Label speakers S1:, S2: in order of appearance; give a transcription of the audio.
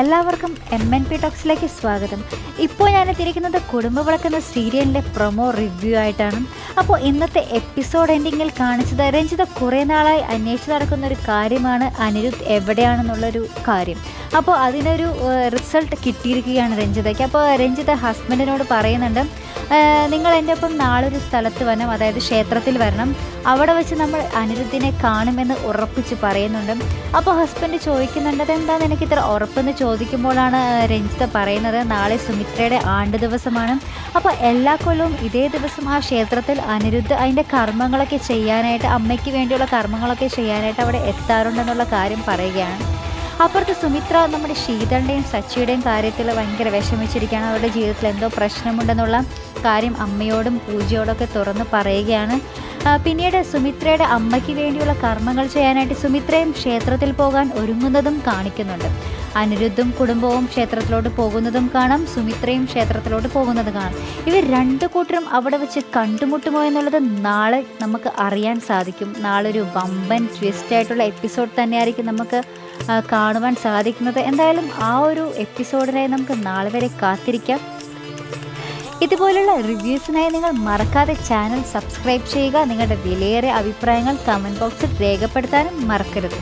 S1: എല്ലാവർക്കും M N P ടോക്സിലേക്ക് സ്വാഗതം. ഇപ്പോൾ ഞാൻ എത്തിയിരിക്കുന്നത് കുടുംബ വിളക്കുന്ന സീരിയലിന്റെ പ്രൊമോ റിവ്യൂ ആയിട്ടാണ്. അപ്പോൾ ഇന്നത്തെ എപ്പിസോഡ് എൻഡിങ്ങിൽ കാണിച്ചത് രഞ്ജിത കുറേ നാളായി അന്വേഷിച്ച് നടക്കുന്ന ഒരു കാര്യമാണ് അനിരുദ്ധ് എവിടെയാണെന്നുള്ളൊരു കാര്യം. അപ്പോൾ അതിനൊരു റിസൾട്ട് കിട്ടിയിരിക്കുകയാണ് രഞ്ജിതയ്ക്ക്. അപ്പോൾ രഞ്ജിത ഹസ്ബൻഡിനോട് പറയുന്നുണ്ട് നിങ്ങൾ എന്റെ ഒപ്പം നാളെ ഒരു സ്ഥലത്ത് വരണം അതായത് ക്ഷേത്രത്തിൽ വരണം. അവിടെ വെച്ച് നമ്മൾ അനിരുദ്ധിനെ കാണുമെന്ന് ഉറപ്പിച്ച് പറയുന്നുണ്ട്. അപ്പോൾ ഹസ്ബൻഡ് ചോദിക്കുന്നുണ്ട് അതെന്താണെന്ന് എനിക്ക് ഇത്ര ഉറപ്പെന്ന് ചോദിക്കുമ്പോഴാണ് രഞ്ജിത പറയുന്നത് നാളെ സുമിത്രയുടെ ആണ്ട് ദിവസമാണ്. അപ്പോൾ എല്ലാ കൊല്ലവും ഇതേ ദിവസം ആ ക്ഷേത്രത്തിൽ അനിരുദ്ധ അതിന്റെ കർമ്മങ്ങളൊക്കെ ചെയ്യാനായിട്ട് അമ്മയ്ക്ക് വേണ്ടിയുള്ള കർമ്മങ്ങളൊക്കെ ചെയ്യാനായിട്ട് അവിടെ എത്താറുണ്ടെന്നുള്ള കാര്യം പറയുകയാണ്. അപ്പുറത്ത് സുമിത്ര നമ്മുടെ ശീതളിന്റെയും സച്ചിയുടെയും കാര്യത്തിൽ ഭയങ്കര വിഷമിച്ചിരിക്കുകയാണ്. അവരുടെ ജീവിതത്തിൽ എന്തോ പ്രശ്നമുണ്ടെന്നുള്ള കാര്യം അമ്മയോടും പൂജയോടൊക്കെ തുറന്ന് പറയുകയാണ്. പിന്നീട് സുമിത്രയുടെ അമ്മയ്ക്ക് വേണ്ടിയുള്ള കർമ്മങ്ങൾ ചെയ്യാനായിട്ട് സുമിത്രയും ക്ഷേത്രത്തിൽ പോകാൻ ഒരുങ്ങുന്നതും കാണിക്കുന്നുണ്ട്. അനിരുദ്ധും കുടുംബവും ക്ഷേത്രത്തിലോട്ട് പോകുന്നതും കാണാം. സുമിത്രയും ക്ഷേത്രത്തിലോട്ട് പോകുന്നത് കാണാം. ഇവർ രണ്ടു കൂട്ടരും അവിടെ വെച്ച് കണ്ടുമുട്ടുമോ എന്നുള്ളത് നാളെ നമുക്ക് അറിയാൻ സാധിക്കും. നാളെ ഒരു വമ്പൻ ട്വിസ്റ്റ് ആയിട്ടുള്ള എപ്പിസോഡ് തന്നെയായിരിക്കും നമുക്ക് കാണുവാൻ സാധിക്കുന്നത്. എന്തായാലും ആ ഒരു എപ്പിസോഡിനായി നമുക്ക് നാളെ വരെ കാത്തിരിക്കാം. ഇതുപോലുള്ള റിവ്യൂസിനായി നിങ്ങൾ മറക്കാതെ ചാനൽ സബ്സ്ക്രൈബ് ചെയ്യുക. നിങ്ങളുടെ വിലയേറെ അഭിപ്രായങ്ങൾ കമന്റ് ബോക്സിൽ രേഖപ്പെടുത്താനും മറക്കരുത്.